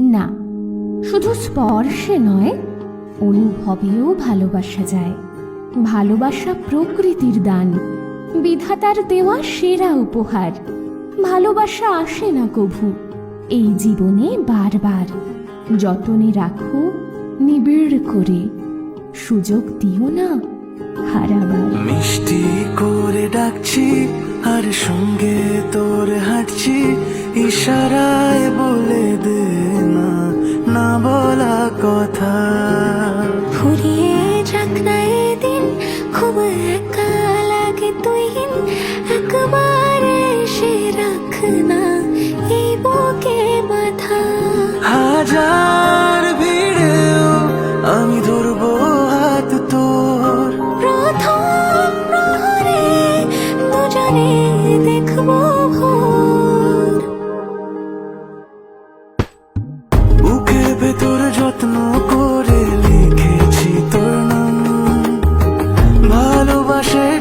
না, শুধু স্পর্শে নয়, অনুভবেও ভালোবাসা যায়। ভালোবাসা প্রকৃতির দান, বিধাতার দেওয়া সেরা উপহার। ভালোবাসা আসে না কভু, এই জীবনে বারবার। যতনে রাখো, নিবিড় করে, সুযোগ দিও না মিষ্টি করে ডাকছি, আর সঙ্গে তোর হাঁটছি, ইশারায় বলে দে একবার এসে রাখ না এই বুকে বাধা। হাজার ভিড়েও আমি ধরবো হাত তোর। প্রথম প্রহরে দুজনে দেখব বুকের ভেতর যত্ন করে লিখেছি তোর নাম। ভালোবাসায়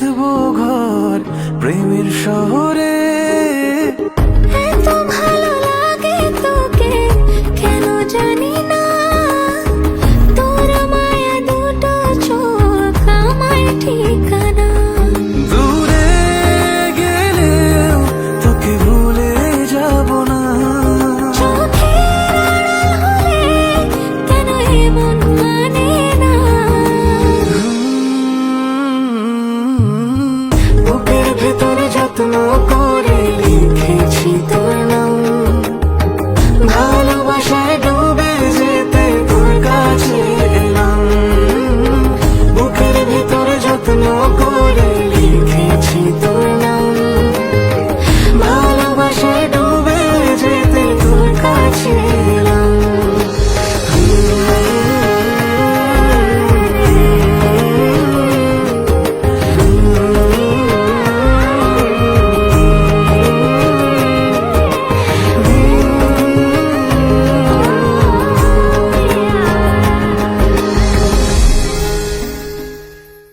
বাঁধবো ঘর। স্বপ্ন